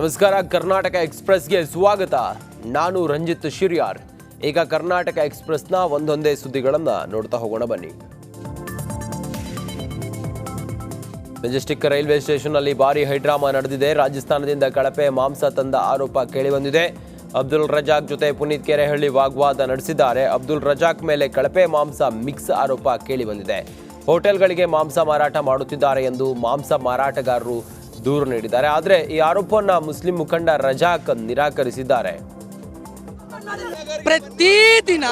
ನಮಸ್ಕಾರ, ಕರ್ನಾಟಕ ಎಕ್ಸ್ಪ್ರೆಸ್ಗೆ ಸ್ವಾಗತ. ನಾನು ರಂಜಿತ್ ಶಿರ್ಯಾರ್. ಈಗ ಕರ್ನಾಟಕ ಎಕ್ಸ್ಪ್ರೆಸ್ನ ಒಂದೊಂದೇ ಸುದ್ದಿಗಳನ್ನು ನೋಡ್ತಾ ಹೋಗೋಣ ಬನ್ನಿ. ಮೆಜೆಸ್ಟಿಕ್ ರೈಲ್ವೆ ಸ್ಟೇಷನ್ನಲ್ಲಿ ಭಾರಿ ಹೈಡ್ರಾಮಾ ನಡೆದಿದೆ. ರಾಜಸ್ಥಾನದಿಂದ ಕಳಪೆ ಮಾಂಸ ತಂದ ಆರೋಪ ಕೇಳಿಬಂದಿದೆ. ಅಬ್ದುಲ್ ರಜಾಕ್ ಜೊತೆ ಪುನೀತ್ ಕೆರೆಹಳ್ಳಿ ವಾಗ್ವಾದ ನಡೆಸಿದ್ದಾರೆ. ಅಬ್ದುಲ್ ರಜಾಕ್ ಮೇಲೆ ಕಳಪೆ ಮಾಂಸ ಮಿಕ್ಸ್ ಆರೋಪ ಕೇಳಿಬಂದಿದೆ. ಹೋಟೆಲ್ಗಳಿಗೆ ಮಾಂಸ ಮಾರಾಟ ಮಾಡುತ್ತಿದ್ದಾರೆ ಎಂದು ಮಾಂಸ ಮಾರಾಟಗಾರರು ದೂರು ನೀಡಿದ್ದಾರೆ. ಆದರೆ ಈ ಆರೋಪವನ್ನು ಮುಸ್ಲಿಂ ಮುಖಂಡ ರಜಾಕ್ ನಿರಾಕರಿಸಿದ್ದಾರೆ. ಪ್ರತಿದಿನ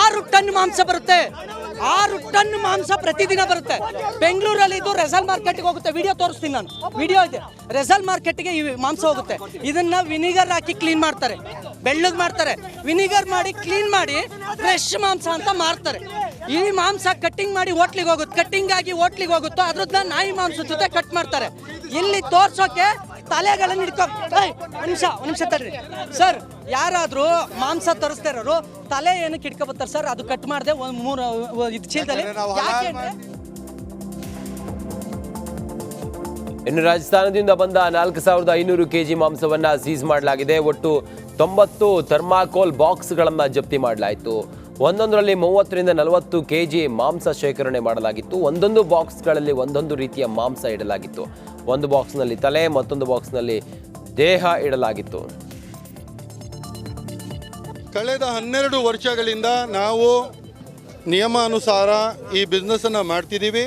ಆರು ಟನ್ ಮಾಂಸ ಬರುತ್ತೆ. ಆರು ಟನ್ ಮಾಂಸ ಪ್ರತಿದಿನ ಬರುತ್ತೆ. ಬೆಂಗಳೂರಲ್ಲಿ ಇದು ರೆಸಲ್ ಮಾರ್ಕೆಟ್ಗೆ ಹೋಗುತ್ತೆ. ವಿಡಿಯೋ ತೋರಿಸ್ತೀನಿ ನಾನು. ವಿಡಿಯೋ ಇದೆ. ರೆಸಲ್ ಮಾರ್ಕೆಟ್ಗೆ ಈ ಮಾಂಸ ಹೋಗುತ್ತೆ. ಇದನ್ನ ವಿನಿಗರ್ ಹಾಕಿ ಕ್ಲೀನ್ ಮಾಡ್ತಾರೆ. ಬೆಳ್ಳಗ್ ಮಾಡ್ತಾರೆ. ವಿನಿಗರ್ ಮಾಡಿ, ಕ್ಲೀನ್ ಮಾಡಿ, ಫ್ರೆಶ್ ಮಾಂಸ ಅಂತ ಮಾರ್ತಾರೆ. ಈ ಮಾಂಸ ಕಟ್ಟಿಂಗ್ ಮಾಡಿ ಹೋಟ್ಲಿಗೆ ಹೋಗುತ್ತೆ. ಕಟ್ಟಿಂಗ್ ಆಗಿ ಹೋಟ್ಲಿಗೆ ಹೋಗುತ್ತೋ ಅದ್ರದ್ದ ನಾಯಿ ಮಾಂಸ ಜೊತೆ ಕಟ್ ಮಾಡ್ತಾರೆ. ಇಲ್ಲಿ ತೋರ್ಸೋಕೆ ತಲೆಗಳನ್ನ ಹಿಡ್ಕೊ ನಿಮಿಷ ಒಂದ್ ನಿಮಿಷ ತಡ್ರಿ. ಸರ್ ಯಾರಾದರೂ ಮಾಂಸ ತರಿಸ್ತಾ ಇರೋರು ತಲೆ ಏನಕ್ಕೆ ಹಿಡ್ಕೊಬತ್ತಾರೆ ಸರ್ ಅದು ಕಟ್ ಮಾಡಿದೆ ಒಂದು ಮೂರು ಇದು ಚೀಲದಲ್ಲಿ. ಯಾಕೆ ಇನ್ನು ರಾಜಸ್ಥಾನದಿಂದ ಬಂದ ನಾಲ್ಕು ಸಾವಿರದ ಐನೂರು ಕೆಜಿ ಮಾಂಸವನ್ನು ಸೀಸ್ ಮಾಡಲಾಗಿದೆ. ಒಟ್ಟು ತೊಂಬತ್ತು ಥರ್ಮಾಕೋಲ್ ಬಾಕ್ಸ್ಗಳನ್ನು ಜಪ್ತಿ ಮಾಡಲಾಯಿತು. ಒಂದೊಂದರಲ್ಲಿ ಮೂವತ್ತರಿಂದ ನಲವತ್ತು ಕೆ ಜಿ ಮಾಂಸ ಶೇಖರಣೆ ಮಾಡಲಾಗಿತ್ತು. ಒಂದೊಂದು ಬಾಕ್ಸ್ಗಳಲ್ಲಿ ಒಂದೊಂದು ರೀತಿಯ ಮಾಂಸ ಇಡಲಾಗಿತ್ತು. ಒಂದು ಬಾಕ್ಸ್ನಲ್ಲಿ ತಲೆ, ಮತ್ತೊಂದು ಬಾಕ್ಸ್ನಲ್ಲಿ ದೇಹ ಇಡಲಾಗಿತ್ತು. ಕಳೆದ ಹನ್ನೆರಡು ವರ್ಷಗಳಿಂದ ನಾವು ನಿಯಮಾನುಸಾರ ಈ ಬಿಸ್ನೆಸ್ಸನ್ನು ಮಾಡ್ತಿದ್ದೀವಿ.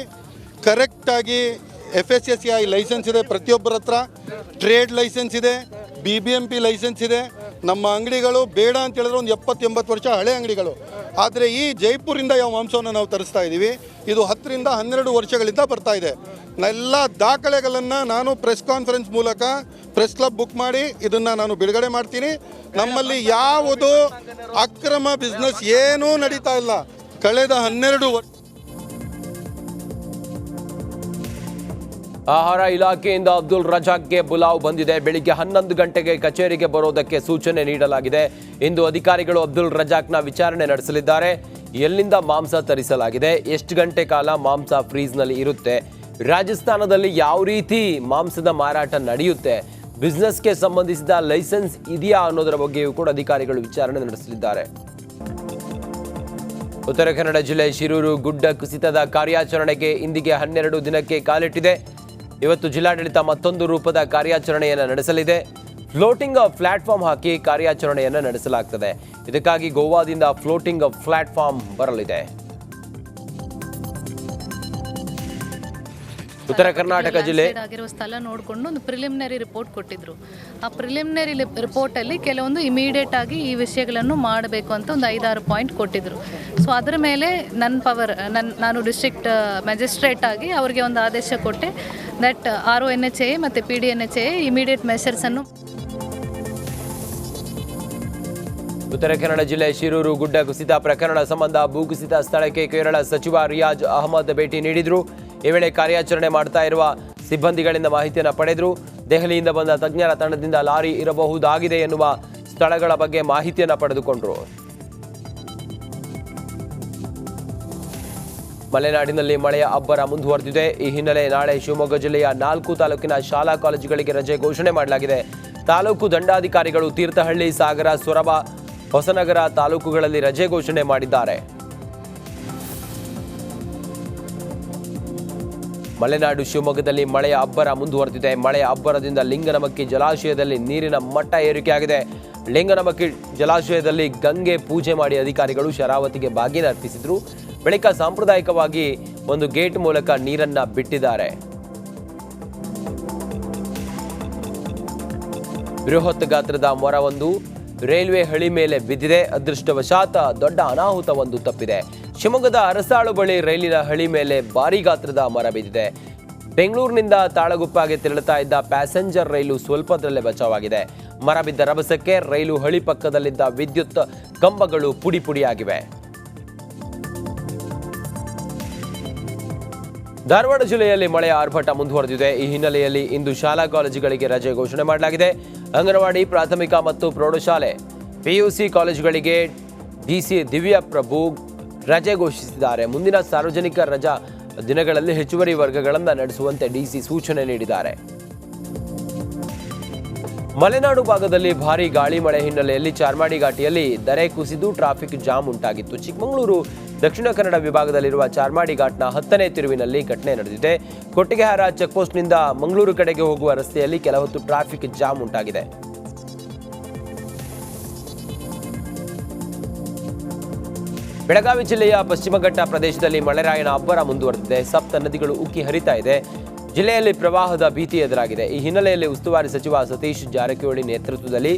ಕರೆಕ್ಟಾಗಿ F S S I licence ಇದೆ ಪ್ರತಿಯೊಬ್ಬರ ಹತ್ರ. ಟ್ರೇಡ್ ಲೈಸೆನ್ಸ್ ಇದೆ, B B M P licence ಇದೆ. ನಮ್ಮ ಅಂಗಡಿಗಳು ಬೇಡ ಅಂತ ಹೇಳಿದ್ರೆ ಒಂದು ಎಪ್ಪತ್ತು ಎಂಬತ್ತು ವರ್ಷ ಹಳೆ ಅಂಗಡಿಗಳು. ಆದರೆ ಈ ಜೈಪುರಿಂದ ಯಾವ ಮಾಂಸವನ್ನು ನಾವು ತರಿಸ್ತಾ ಇದ್ದೀವಿ ಇದು ಹತ್ತರಿಂದ ಹನ್ನೆರಡು ವರ್ಷಗಳಿಂದ ಬರ್ತಾ ಇದೆ. ಎಲ್ಲ ದಾಖಲೆಗಳನ್ನು ನಾನು ಪ್ರೆಸ್ ಕಾನ್ಫರೆನ್ಸ್ ಮೂಲಕ ಪ್ರೆಸ್ ಕ್ಲಬ್ ಬುಕ್ ಮಾಡಿ ಇದನ್ನು ನಾನು ಬಿಡುಗಡೆ ಮಾಡ್ತೀನಿ. ನಮ್ಮಲ್ಲಿ ಯಾವುದು ಅಕ್ರಮ ಬಿಸ್ನೆಸ್ ಏನೂ ನಡೀತಾ ಇಲ್ಲ. ಕಳೆದ ಹನ್ನೆರಡು ವರ್ಷ ಆಹಾರ ಇಲಾಖೆಯಿಂದ ಅಬ್ದುಲ್ ರಜಾಕ್ಗೆ ಬುಲಾವ್ ಬಂದಿದೆ. ಬೆಳಿಗ್ಗೆ ಹನ್ನೊಂದು ಗಂಟೆಗೆ ಕಚೇರಿಗೆ ಬರೋದಕ್ಕೆ ಸೂಚನೆ ನೀಡಲಾಗಿದೆ. ಇಂದು ಅಧಿಕಾರಿಗಳು ಅಬ್ದುಲ್ ರಜಾಕ್ನ ವಿಚಾರಣೆ ನಡೆಸಲಿದ್ದಾರೆ. ಎಲ್ಲಿಂದ ಮಾಂಸ ತರಿಸಲಾಗಿದೆ? ಎಷ್ಟು ಗಂಟೆ ಕಾಲ ಮಾಂಸ ಫ್ರೀಜ್ನಲ್ಲಿ ಇರುತ್ತೆ? ರಾಜಸ್ಥಾನದಲ್ಲಿ ಯಾವ ರೀತಿ ಮಾಂಸದ ಮಾರಾಟ ನಡೆಯುತ್ತೆ? ಬಿಸ್ನೆಸ್ಗೆ ಸಂಬಂಧಿಸಿದ ಲೈಸೆನ್ಸ್ ಇದೆಯಾ ಅನ್ನೋದರ ಬಗ್ಗೆಯೂ ಕೂಡ ಅಧಿಕಾರಿಗಳು ವಿಚಾರಣೆ ನಡೆಸಲಿದ್ದಾರೆ. ಉತ್ತರ ಕನ್ನಡ ಜಿಲ್ಲೆ ಶಿರೂರು ಗುಡ್ಡ ಕುಸಿತದ ಕಾರ್ಯಾಚರಣೆಗೆ ಇಂದಿಗೆ ಹನ್ನೆರಡು ದಿನಕ್ಕೆ ಕಾಲಿಟ್ಟಿದೆ. ಇವತ್ತು ಜಿಲ್ಲಾಡಳಿತ ಮತ್ತೊಂದು ರೂಪದ ಕಾರ್ಯಾಚರಣೆಯನ್ನು ನಡೆಸಲಿದೆ. ಫ್ಲೋಟಿಂಗ್ ಪ್ಲಾಟ್ಫಾರ್ಮ್ ಹಾಕಿ ಕಾರ್ಯಾಚರಣೆಯನ್ನು ನಡೆಸಲಾಗ್ತದೆ. ಇದಕ್ಕಾಗಿ ಗೋವಾದಿಂದ ಫ್ಲೋಟಿಂಗ್ ಪ್ಲಾಟ್ಫಾರ್ಮ್ ಬರಲಿದೆ. ಉತ್ತರ ಕರ್ನಾಟಕ ಜಿಲ್ಲೆ ಆಗಿರುವ ಸ್ಥಳ ನೋಡಿಕೊಂಡು ಒಂದು ಪ್ರಿಲಿಮಿನರಿ ರಿಪೋರ್ಟ್ ಕೊಟ್ಟಿದ್ರು. ಆ ಪ್ರಿಲಿಮಿನರಿ ರಿಪೋರ್ಟ್ ಅಲ್ಲಿ ಕೆಲವೊಂದು ಇಮಿಡಿಯೇಟ್ ಆಗಿ ಈ ವಿಷಯಗಳನ್ನು ಮಾಡಬೇಕು ಅಂತ ಒಂದು ಐದಾರು ಪಾಯಿಂಟ್ ಕೊಟ್ಟಿದ್ರು. ಸೊ ಅದರ ಮೇಲೆ ನನ್ನ ಪವರ್ ನನ್ನ ನಾನು ಡಿಸ್ಟ್ರಿಕ್ಟ್ ಮ್ಯಾಜಿಸ್ಟ್ರೇಟ್ ಆಗಿ ಅವರಿಗೆ ಒಂದು ಆದೇಶ ಕೊಟ್ಟೆ. That R O N H A ಮತ್ತು P D N H A immediate ಮೆಷರ್ಸನ್ನು Uttara Kannada ಜಿಲ್ಲೆ ಶಿರೂರು, ಗುಡ್ಡ ಕುಸಿತ, ಪ್ರಕರಣ ಸಂಬಂಧ ಭೂಕುಸಿತ ಸ್ಥಳಕ್ಕೆ ಕೇರಳ ಸಚಿವ ರಿಯಾಜ್ ಅಹಮದ್ ಭೇಟಿ ನೀಡಿದ್ರು. ಈ ವೇಳೆ ಕಾರ್ಯಾಚರಣೆ ಮಾಡ್ತಾ ಇರುವ ಸಿಬ್ಬಂದಿಗಳಿಂದ ಮಾಹಿತಿಯನ್ನು ಪಡೆದರು. ದೆಹಲಿಯಿಂದ ಬಂದ ತಜ್ಞರ ತಂಡದಿಂದ ಲಾರಿ ಇರಬಹುದಾಗಿದೆ ಎನ್ನುವ ಸ್ಥಳಗಳ ಬಗ್ಗೆ ಮಾಹಿತಿಯನ್ನು ಪಡೆದುಕೊಂಡರು. ಮಲೆನಾಡಿನಲ್ಲಿ ಮಳೆಯ ಅಬ್ಬರ ಮುಂದುವರೆದಿದೆ. ಈ ಹಿನ್ನೆಲೆ ನಾಳೆ ಶಿವಮೊಗ್ಗ ಜಿಲ್ಲೆಯ ನಾಲ್ಕು ತಾಲೂಕಿನ ಶಾಲಾ ಕಾಲೇಜುಗಳಿಗೆ ರಜೆ ಘೋಷಣೆ ಮಾಡಲಾಗಿದೆ. ತಾಲೂಕು ದಂಡಾಧಿಕಾರಿಗಳು ತೀರ್ಥಹಳ್ಳಿ, ಸಾಗರ, ಸೊರಬ, ಹೊಸನಗರ ತಾಲೂಕುಗಳಲ್ಲಿ ರಜೆ ಘೋಷಣೆ ಮಾಡಿದ್ದಾರೆ. ಮಲೆನಾಡು ಶಿವಮೊಗ್ಗದಲ್ಲಿ ಮಳೆಯ ಅಬ್ಬರ ಮುಂದುವರೆದಿದೆ. ಮಳೆಯ ಅಬ್ಬರದಿಂದ ಲಿಂಗನಮಕ್ಕಿ ಜಲಾಶಯದಲ್ಲಿ ನೀರಿನ ಮಟ್ಟ ಏರಿಕೆಯಾಗಿದೆ ಲಿಂಗನಮಕ್ಕಿ ಜಲಾಶಯದಲ್ಲಿ ಗಂಗೆ ಪೂಜೆ ಮಾಡಿ ಅಧಿಕಾರಿಗಳು ಶರಾವತಿಗೆ ಬಾಗಿನ ಅರ್ಪಿಸಿದ್ರು. ಬಳಿಕ ಸಾಂಪ್ರದಾಯಿಕವಾಗಿ ಒಂದು ಗೇಟ್ ಮೂಲಕ ನೀರನ್ನ ಬಿಟ್ಟಿದ್ದಾರೆ. ಬೃಹತ್ ಗಾತ್ರದ ಮೊರವೊಂದು ರೈಲ್ವೆ ಹಳಿ ಮೇಲೆ ಬಿದ್ದಿದೆ. ಅದೃಷ್ಟವಶಾತ ದೊಡ್ಡ ಅನಾಹುತವೊಂದು ತಪ್ಪಿದೆ. ಶಿವಮೊಗ್ಗದ ಅರಸಾಳು ಬಳಿ ರೈಲಿನ ಹಳಿ ಮೇಲೆ ಭಾರಿ ಗಾತ್ರದ ಮರ ಬಿದ್ದಿದೆ. ಬೆಂಗಳೂರಿನಿಂದ ತಾಳಗುಪ್ಪಾಗೆ ತೆರಳುತ್ತಾ ಇದ್ದ ಪ್ಯಾಸೆಂಜರ್ ರೈಲು ಸ್ವಲ್ಪದರಲ್ಲೇ ಬಚಾವಾಗಿದೆ. ಮರ ಬಿದ್ದ ರಭಸಕ್ಕೆ ರೈಲು ಹಳಿ ಪಕ್ಕದಲ್ಲಿದ್ದ ವಿದ್ಯುತ್ ಕಂಬಗಳು ಪುಡಿ ಪುಡಿಯಾಗಿವೆ. ಧಾರವಾಡ ಜಿಲ್ಲೆಯಲ್ಲಿ ಮಳೆಯ ಆರ್ಭಟ ಮುಂದುವರೆದಿದೆ. ಈ ಹಿನ್ನೆಲೆಯಲ್ಲಿ ಇಂದು ಶಾಲಾ ಕಾಲೇಜುಗಳಿಗೆ ರಜೆ ಘೋಷಣೆ ಮಾಡಲಾಗಿದೆ. ಅಂಗನವಾಡಿ, ಪ್ರಾಥಮಿಕ ಮತ್ತು ಪ್ರೌಢಶಾಲೆ, ಪಿಯುಸಿ ಕಾಲೇಜುಗಳಿಗೆ ಡಿಸಿ ದಿವ್ಯಾ ಪ್ರಭು ರಜೆ ಘೋಷಿಸಿದ್ದಾರೆ. ಮುಂದಿನ ಸಾರ್ವಜನಿಕ ರಜಾ ದಿನಗಳಲ್ಲಿ ಹೆಚ್ಚುವರಿ ವರ್ಗಗಳನ್ನು ನಡೆಸುವಂತೆ ಡಿಸಿ ಸೂಚನೆ ನೀಡಿದ್ದಾರೆ. ಮಲೆನಾಡು ಭಾಗದಲ್ಲಿ ಭಾರೀ ಗಾಳಿ ಮಳೆ ಹಿನ್ನೆಲೆಯಲ್ಲಿ ಚಾರ್ಮಾಡಿ ಘಾಟಿಯಲ್ಲಿ ದರೆ ಕುಸಿದು ಟ್ರಾಫಿಕ್ ಜಾಮ್ ಉಂಟಾಗಿತ್ತು. ಚಿಕ್ಕಮಗಳೂರು ದಕ್ಷಿಣ ಕನ್ನಡ ವಿಭಾಗದಲ್ಲಿರುವ ಚಾರ್ಮಾಡಿ ಘಾಟ್ನ ಹತ್ತನೇ ತಿರುವಿನಲ್ಲಿ ಘಟನೆ ನಡೆದಿದೆ. ಕೊಟ್ಟಿಗೆಹಾರ ಚೆಕ್ಪೋಸ್ಟ್ನಿಂದ ಮಂಗಳೂರು ಕಡೆಗೆ ಹೋಗುವ ರಸ್ತೆಯಲ್ಲಿ ಕೆಲ ಹೊತ್ತು ಟ್ರಾಫಿಕ್ ಜಾಮ್ ಉಂಟಾಗಿದೆ. ಬೆಳಗಾವಿ ಜಿಲ್ಲೆಯ ಪಶ್ಚಿಮ ಘಟ್ಟ ಪ್ರದೇಶದಲ್ಲಿ ಮಳೆರಾಯನ ಅಬ್ಬರ ಮುಂದುವರೆದಿದೆ. ಸಪ್ತ ನದಿಗಳು ಉಕ್ಕಿ ಹರಿತಾ ಇದೆ. ಜಿಲ್ಲೆಯಲ್ಲಿ ಪ್ರವಾಹದ ಭೀತಿ ಎದುರಾಗಿದೆ. ಈ ಹಿನ್ನೆಲೆಯಲ್ಲಿ ಉಸ್ತುವಾರಿ ಸಚಿವ ಸತೀಶ್ ಜಾರಕಿಹೊಳಿ ನೇತೃತ್ವದಲ್ಲಿ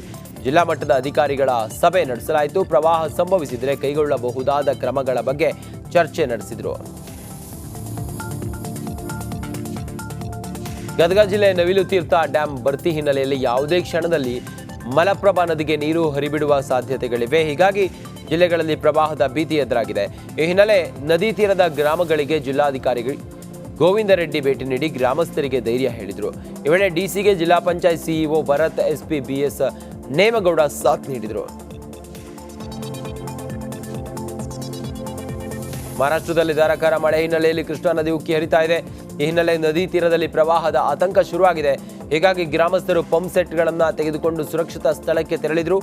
ಜಿಲ್ಲಾ ಮಟ್ಟದ ಅಧಿಕಾರಿಗಳ ಸಭೆ ನಡೆಸಲಾಯಿತು. ಪ್ರವಾಹ ಸಂಭವಿಸಿದರೆ ಕೈಗೊಳ್ಳಬಹುದಾದ ಕ್ರಮಗಳ ಬಗ್ಗೆ ಚರ್ಚೆ ನಡೆಸಿದರು. ಗದಗ ಜಿಲ್ಲೆ ನವಿಲು ತೀರ್ಥ ಡ್ಯಾಂ ಭರ್ತಿ ಹಿನ್ನೆಲೆಯಲ್ಲಿ ಯಾವುದೇ ಕ್ಷಣದಲ್ಲಿ ಮಲಪ್ರಭಾ ನದಿಗೆ ನೀರು ಹರಿಬಿಡುವ ಸಾಧ್ಯತೆಗಳಿವೆ. ಹೀಗಾಗಿ ಜಿಲ್ಲೆಗಳಲ್ಲಿ ಪ್ರವಾಹದ ಭೀತಿ ಎದುರಾಗಿದೆ. ಈ ಹಿನ್ನೆಲೆ ನದಿ ತೀರದ ಗ್ರಾಮಗಳಿಗೆ ಜಿಲ್ಲಾಧಿಕಾರಿಗಳು ಗೋವಿಂದ ರೆಡ್ಡಿ ಭೇಟಿ ನೀಡಿ ಗ್ರಾಮಸ್ಥರಿಗೆ ಧೈರ್ಯ ಹೇಳಿದರು. ಈ ವೇಳೆ ಡಿಸಿಗೆ ಜಿಲ್ಲಾ panchayat CEO Bharath, SP BS Nemagowda ಸಾಥ್ ನೀಡಿದರು. ಮಹಾರಾಷ್ಟ್ರದಲ್ಲಿ ಧಾರಾಕಾರ ಮಳೆ ಹಿನ್ನೆಲೆಯಲ್ಲಿ ಕೃಷ್ಣಾ ನದಿ ಉಕ್ಕಿ ಹರಿತಾ ಇದೆ. ಈ ಹಿನ್ನೆಲೆ ನದಿ ತೀರದಲ್ಲಿ ಪ್ರವಾಹದ ಆತಂಕ ಶುರುವಾಗಿದೆ. ಹೀಗಾಗಿ ಗ್ರಾಮಸ್ಥರು ಪಂಪ್ ಸೆಟ್ಗಳನ್ನು ತೆಗೆದುಕೊಂಡು ಸುರಕ್ಷಿತ ಸ್ಥಳಕ್ಕೆ ತೆರಳಿದರು.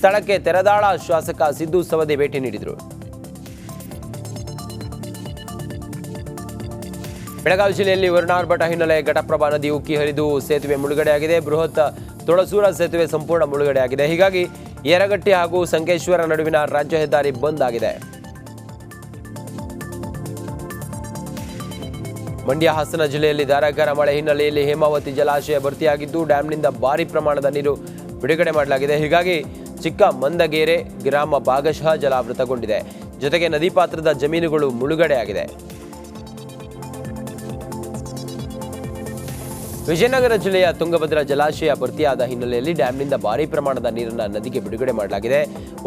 ಸ್ಥಳಕ್ಕೆ ತೆರೆದಾಳ ಶಾಸಕ ಸಿದ್ದು ಸವದಿ ಭೇಟಿ ನೀಡಿದರು. ಬೆಳಗಾವಿ ಜಿಲ್ಲೆಯಲ್ಲಿ ವರುಣಾರ್ಭಟ ಹಿನ್ನೆಲೆ ಘಟಪ್ರಭಾ ನದಿ ಉಕ್ಕಿ ಹರಿದು ಸೇತುವೆ ಮುಳುಗಡೆಯಾಗಿದೆ. ಬೃಹತ್ ತೊಳಸೂರ ಸೇತುವೆ ಸಂಪೂರ್ಣ ಮುಳುಗಡೆಯಾಗಿದೆ. ಹೀಗಾಗಿ ಯರಗಟ್ಟಿ ಹಾಗೂ ಸಂಕೇಶ್ವರ ನಡುವಿನ ರಾಜ್ಯ ಹೆದ್ದಾರಿ ಬಂದ್ ಆಗಿದೆ. ಮಂಡ್ಯ, ಹಾಸನ ಜಿಲ್ಲೆಯಲ್ಲಿ ಧಾರಾಕಾರ ಮಳೆ ಹಿನ್ನೆಲೆಯಲ್ಲಿ ಹೇಮಾವತಿ ಜಲಾಶಯ ಭರ್ತಿಯಾಗಿದ್ದು ಡ್ಯಾಂನಿಂದ ಭಾರಿ ಪ್ರಮಾಣದ ನೀರು ಬಿಡುಗಡೆ ಮಾಡಲಾಗಿದೆ. ಹೀಗಾಗಿ ಚಿಕ್ಕ ಮಂದಗೇರೆ ಗ್ರಾಮ ಭಾಗಶಃ ಜಲಾವೃತಗೊಂಡಿದೆ. ಜೊತೆಗೆ ನದಿ ಪಾತ್ರದ ಜಮೀನುಗಳು ಮುಳುಗಡೆಯಾಗಿದೆ. ವಿಜಯನಗರ ಜಿಲ್ಲೆಯ ತುಂಗಭದ್ರಾ ಜಲಾಶಯ ಭರ್ತಿಯಾದ ಹಿನ್ನೆಲೆಯಲ್ಲಿ ಡ್ಯಾಂನಿಂದ ಭಾರಿ ಪ್ರಮಾಣದ ನೀರನ್ನು ನದಿಗೆ ಬಿಡುಗಡೆ ಮಾಡಲಾಗಿದೆ.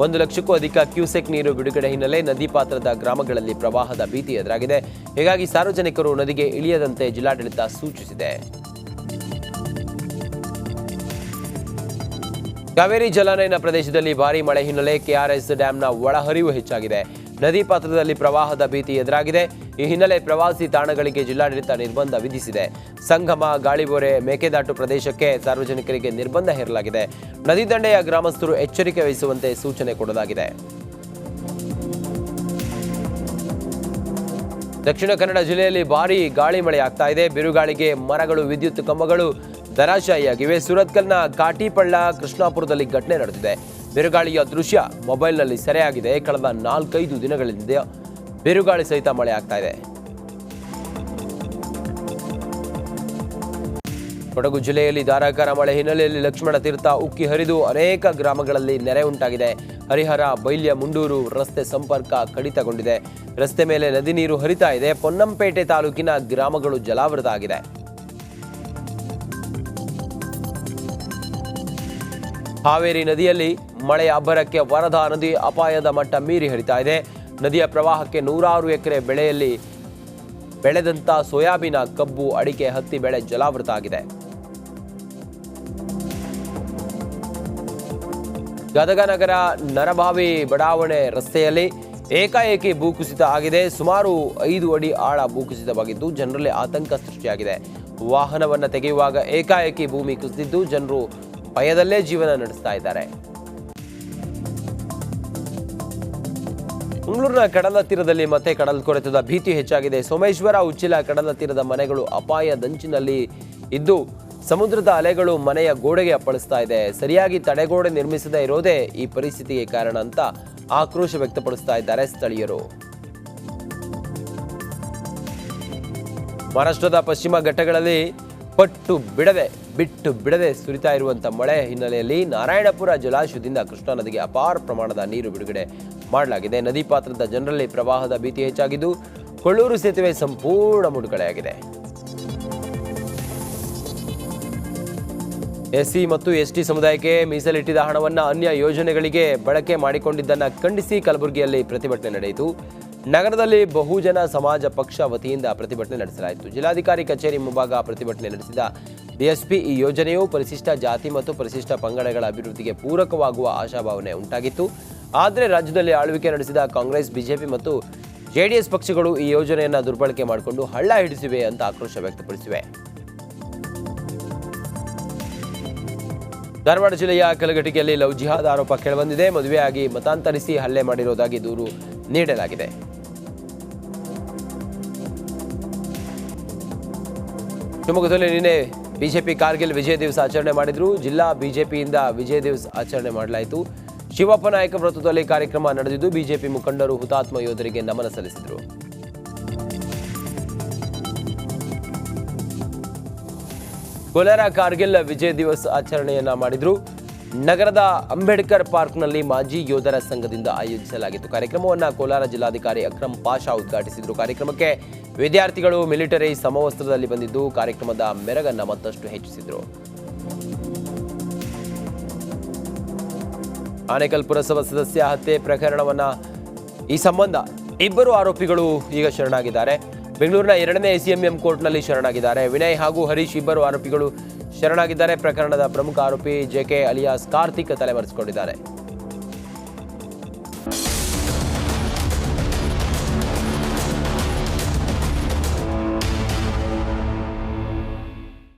ಒಂದು ಲಕ್ಷಕ್ಕೂ ಅಧಿಕ ಕ್ಯೂಸೆಕ್ ನೀರು ಬಿಡುಗಡೆ ಹಿನ್ನೆಲೆ ನದಿ ಪಾತ್ರದ ಗ್ರಾಮಗಳಲ್ಲಿ ಪ್ರವಾಹದ ಭೀತಿ ಎದುರಾಗಿದೆ. ಹೀಗಾಗಿ ಸಾರ್ವಜನಿಕರು ನದಿಗೆ ಇಳಿಯದಂತೆ ಜಿಲ್ಲಾಡಳಿತ ಸೂಚಿಸಿದೆ. ಕಾವೇರಿ ಜಲಾನಯನ ಪ್ರದೇಶದಲ್ಲಿ ಭಾರಿ ಮಳೆ ಹಿನ್ನೆಲೆ ಕೆಆರ್ಎಸ್ ಡ್ಯಾಂನ ಒಳಹರಿವು ಹೆಚ್ಚಾಗಿದೆ. ನದಿ ಪಾತ್ರದಲ್ಲಿ ಪ್ರವಾಹದ ಭೀತಿ ಎದುರಾಗಿದೆ. ಈ ಹಿನ್ನೆಲೆ ಪ್ರವಾಸಿ ತಾಣಗಳಿಗೆ ಜಿಲ್ಲಾಡಳಿತ ನಿರ್ಬಂಧ ವಿಧಿಸಿದೆ. ಸಂಗಮ, ಗಾಳಿಬೋರೆ, ಮೇಕೆದಾಟು ಪ್ರದೇಶಕ್ಕೆ ಸಾರ್ವಜನಿಕರಿಗೆ ನಿರ್ಬಂಧ ಹೇರಲಾಗಿದೆ. ನದಿ ದಂಡೆಯ ಗ್ರಾಮಸ್ಥರು ಎಚ್ಚರಿಕೆ ವಹಿಸುವಂತೆ ಸೂಚನೆ ಕೊಡಲಾಗಿದೆ. ದಕ್ಷಿಣ ಕನ್ನಡ ಜಿಲ್ಲೆಯಲ್ಲಿ ಭಾರೀ ಗಾಳಿ ಮಳೆ ಆಗ್ತಾ ಇದೆ. ಬಿರುಗಾಳಿಗೆ ಮರಗಳು, ವಿದ್ಯುತ್ ಕಂಬಗಳು ಧರಾಶಾಹಿಯಾಗಿವೆ ಸುರತ್ಕಲ್ನ ಕಾಟಿಪಳ್ಳ, ಕೃಷ್ಣಾಪುರದಲ್ಲಿ ಘಟನೆ ನಡೆದಿದೆ. ಬಿರುಗಾಳಿಯ ದೃಶ್ಯ ಮೊಬೈಲ್ನಲ್ಲಿ ಸೆರೆಯಾಗಿದೆ. ಕಳೆದ ನಾಲ್ಕೈದು ದಿನಗಳಿಂದ ಬಿರುಗಾಳಿ ಸಹಿತ ಮಳೆ ಆಗ್ತಾ ಇದೆ. ಕೊಡಗು ಜಿಲ್ಲೆಯಲ್ಲಿ ಧಾರಾಕಾರ ಮಳೆ ಹಿನ್ನೆಲೆಯಲ್ಲಿ ಲಕ್ಷ್ಮಣ ತೀರ್ಥ ಉಕ್ಕಿ ಹರಿದು ಅನೇಕ ಗ್ರಾಮಗಳಲ್ಲಿ ನೆರೆ ಉಂಟಾಗಿದೆ. ಹರಿಹರ, ಬೈಲ್ಯ, ಮುಂಡೂರು ರಸ್ತೆ ಸಂಪರ್ಕ ಕಡಿತಗೊಂಡಿದೆ. ರಸ್ತೆ ಮೇಲೆ ನದಿ ನೀರು ಹರಿತಾ ಇದೆ. ಪೊನ್ನಂಪೇಟೆ ತಾಲೂಕಿನ ಗ್ರಾಮಗಳು ಜಲಾವೃತ ಆಗಿದೆ. ಹಾವೇರಿ ನದಿಯಲ್ಲಿ ಮಳೆಯ ಅಬ್ಬರಕ್ಕೆ ವರದಾ ನದಿ ಅಪಾಯದ ಮಟ್ಟ ಮೀರಿ ಹರಿತಾ ಇದೆ. ನದಿಯ ಪ್ರವಾಹಕ್ಕೆ ನೂರಾರು ಎಕರೆ ಬೆಳೆಯಲ್ಲಿ ಬೆಳೆದಂತ ಸೋಯಾಬೀನ ಕಬ್ಬು ಅಡಿಕೆ ಹತ್ತಿ ಬೆಳೆ ಜಲಾವೃತ ಆಗಿದೆ. ಗದಗ ನಗರ ನರಭಾವಿ ಬಡಾವಣೆ ರಸ್ತೆಯಲ್ಲಿ ಏಕಾಏಕಿ ಭೂಕುಸಿತ ಆಗಿದೆ. ಸುಮಾರು ಐದು ಅಡಿ ಆಳ ಭೂಕುಸಿತವಾಗಿದ್ದು ಜನರಲ್ಲಿ ಆತಂಕ ಸೃಷ್ಟಿಯಾಗಿದೆ. ವಾಹನವನ್ನು ತೆಗೆಯುವಾಗ ಏಕಾಏಕಿ ಭೂಮಿ ಕುಸಿದಿದ್ದು ಜನರು ಭಯದಲ್ಲೇ ಜೀವನ ನಡೆಸ್ತಾ ಇದ್ದಾರೆ. ಮಂಗಳೂರಿನ ಕಡಲ ತೀರದಲ್ಲಿ ಮತ್ತೆ ಕಡಲ ಕೊರೆತದ ಭೀತಿ ಹೆಚ್ಚಾಗಿದೆ. ಸೋಮೇಶ್ವರ, ಉಚ್ಚಿಲ ಕಡಲ ತೀರದ ಮನೆಗಳು ಅಪಾಯ ದಂಚಿನಲ್ಲಿ ಇದ್ದು, ಸಮುದ್ರದ ಅಲೆಗಳು ಮನೆಯ ಗೋಡೆಗೆ ಅಪ್ಪಳಿಸ್ತಾ ಇದೆ. ಸರಿಯಾಗಿ ತಡೆಗೋಡೆ ನಿರ್ಮಿಸದೇ ಇರೋದೇ ಈ ಪರಿಸ್ಥಿತಿಗೆ ಕಾರಣ ಅಂತ ಆಕ್ರೋಶ ವ್ಯಕ್ತಪಡಿಸ್ತಾ ಇದ್ದಾರೆ ಸ್ಥಳೀಯರು. ಮಹಾರಾಷ್ಟ್ರದ ಪಶ್ಚಿಮ ಘಟ್ಟಗಳಲ್ಲಿ ಪಟ್ಟು ಬಿಡದೆ ಬಿಟ್ಟು ಬಿಡದೆ ಸುರಿತಾ ಇರುವಂತ ಮಳೆ ಹಿನ್ನೆಲೆಯಲ್ಲಿ ನಾರಾಯಣಪುರ ಜಲಾಶಯದಿಂದ ಕೃಷ್ಣಾ ನದಿಗೆ ಅಪಾರ ಪ್ರಮಾಣದ ನೀರು ಬಿಡುಗಡೆ ಮಾಡಲಾಗಿದೆ. ನದಿ ಪಾತ್ರದ ಜನರಲ್ಲಿ ಪ್ರವಾಹದ ಭೀತಿ ಹೆಚ್ಚಾಗಿದ್ದು ಕೊಳ್ಳೂರು ಸೇತುವೆ ಸಂಪೂರ್ಣ ಮುಳುಗಡೆಯಾಗಿದೆ ಎಸ್ಸಿ ಮತ್ತು ಎಸ್ಟಿ ಸಮುದಾಯಕ್ಕೆ ಮೀಸಲಿಟ್ಟಿದ್ದ ಹಣವನ್ನು ಅನ್ಯ ಯೋಜನೆಗಳಿಗೆ ಬಳಕೆ ಮಾಡಿಕೊಂಡಿದ್ದನ್ನು ಖಂಡಿಸಿ ಕಲಬುರಗಿಯಲ್ಲಿ ಪ್ರತಿಭಟನೆ ನಡೆಯಿತು. ನಗರದಲ್ಲಿ ಬಹುಜನ ಸಮಾಜ ಪಕ್ಷ ವತಿಯಿಂದ ಪ್ರತಿಭಟನೆ ನಡೆಸಲಾಯಿತು. ಜಿಲ್ಲಾಧಿಕಾರಿ ಕಚೇರಿ ಮುಂಭಾಗ ಪ್ರತಿಭಟನೆ ನಡೆಸಿದ ಬಿಎಸ್ಪಿ ಈ ಯೋಜನೆಯು ಪರಿಶಿಷ್ಟ ಜಾತಿ ಮತ್ತು ಪರಿಶಿಷ್ಟ ಪಂಗಡಗಳ ಅಭಿವೃದ್ಧಿಗೆ ಪೂರಕವಾಗುವ ಆಶಾಭಾವನೆ ಉಂಟಾಗಿತ್ತು. ಆದರೆ ರಾಜ್ಯದಲ್ಲಿ ಆಳ್ವಿಕೆ ನಡೆಸಿದ ಕಾಂಗ್ರೆಸ್, ಬಿಜೆಪಿ ಮತ್ತು ಜೆಡಿಎಸ್ ಪಕ್ಷಗಳು ಈ ಯೋಜನೆಯನ್ನು ದುರ್ಬಳಕೆ ಮಾಡಿಕೊಂಡು ಹಳ್ಳ ಹಿಡಿಸಿವೆ ಅಂತ ಆಕ್ರೋಶ ವ್ಯಕ್ತಪಡಿಸಿವೆ. ಧಾರವಾಡ ಜಿಲ್ಲೆಯ ಕಲಘಟಗಿಯಲ್ಲಿ ಲವ್ ಜಿಹಾದ್ ಆರೋಪ ಕೇಳಬಂದಿದೆ. ಮದುವೆಯಾಗಿ ಮತಾಂತರಿಸಿ ಹಲ್ಲೆ ಮಾಡಿರುವುದಾಗಿ ದೂರು ನೀಡಲಾಗಿದೆ. ಶಿವಮೊಗ್ಗದಲ್ಲಿ ನಿನ್ನೆ ಬಿಜೆಪಿ ಕಾರ್ಗಿಲ್ ವಿಜಯ ದಿವಸ ಆಚರಣೆ ಮಾಡಿದ್ರು. ಜಿಲ್ಲಾ ಬಿಜೆಪಿಯಿಂದ ವಿಜಯ ದಿವಸ ಆಚರಣೆ ಮಾಡಲಾಯಿತು. ಶಿವಪ್ಪ ನಾಯಕ ವೃತ್ತದಲ್ಲಿ ಕಾರ್ಯಕ್ರಮ ನಡೆದಿದ್ದು ಬಿಜೆಪಿ ಮುಖಂಡರು ಹುತಾತ್ಮ ಯೋಧರಿಗೆ ನಮನ ಸಲ್ಲಿಸಿದರು. ಕೋಲಾರ ಕಾರ್ಗಿಲ್ ವಿಜಯ ದಿವಸ ಆಚರಣೆಯನ್ನ ಮಾಡಿದ್ರು. ನಗರದ ಅಂಬೇಡ್ಕರ್ ಪಾರ್ಕ್ನಲ್ಲಿ ಮಾಜಿ ಯೋಧರ ಸಂಘದಿಂದ ಆಯೋಜಿಸಲಾಗಿತ್ತು. ಕಾರ್ಯಕ್ರಮವನ್ನು ಕೋಲಾರ ಜಿಲ್ಲಾಧಿಕಾರಿ ಅಕ್ರಮ್ ಪಾಷಾ ಉದ್ಘಾಟಿಸಿದರು. ಕಾರ್ಯಕ್ರಮಕ್ಕೆ ವಿದ್ಯಾರ್ಥಿಗಳು, ಮಿಲಿಟರಿ ಸಮವಸ್ತ್ರದಲ್ಲಿ ಬಂದಿದ್ದು ಕಾರ್ಯಕ್ರಮದ ಮೆರಗನ್ನ ಮತ್ತಷ್ಟು ಹೆಚ್ಚಿಸಿದರು. ಆನೇಕಲ್ ಪುರಸಭಾ ಸದಸ್ಯ ಹತ್ಯೆ ಪ್ರಕರಣವನ್ನು ಈ ಸಂಬಂಧ ಇಬ್ಬರು ಆರೋಪಿಗಳು ಈಗ ಶರಣಾಗಿದ್ದಾರೆ. ಬೆಂಗಳೂರಿನ ಎರಡನೇ ಎಸಿಎಂಎಂ ಕೋರ್ಟ್ನಲ್ಲಿ ಶರಣಾಗಿದ್ದಾರೆ. ವಿನಯ್ ಹಾಗೂ ಹರೀಶ್ ಇಬ್ಬರು ಆರೋಪಿಗಳು ಶರಣಾಗಿದ್ದಾರೆ. ಪ್ರಕರಣದ ಪ್ರಮುಖ ಆರೋಪಿ ಜೆಕೆ ಅಲಿಯಾಸ್ ಕಾರ್ತಿಕ್ ತಲೆಮರೆಸಿಕೊಂಡಿದ್ದಾರೆ.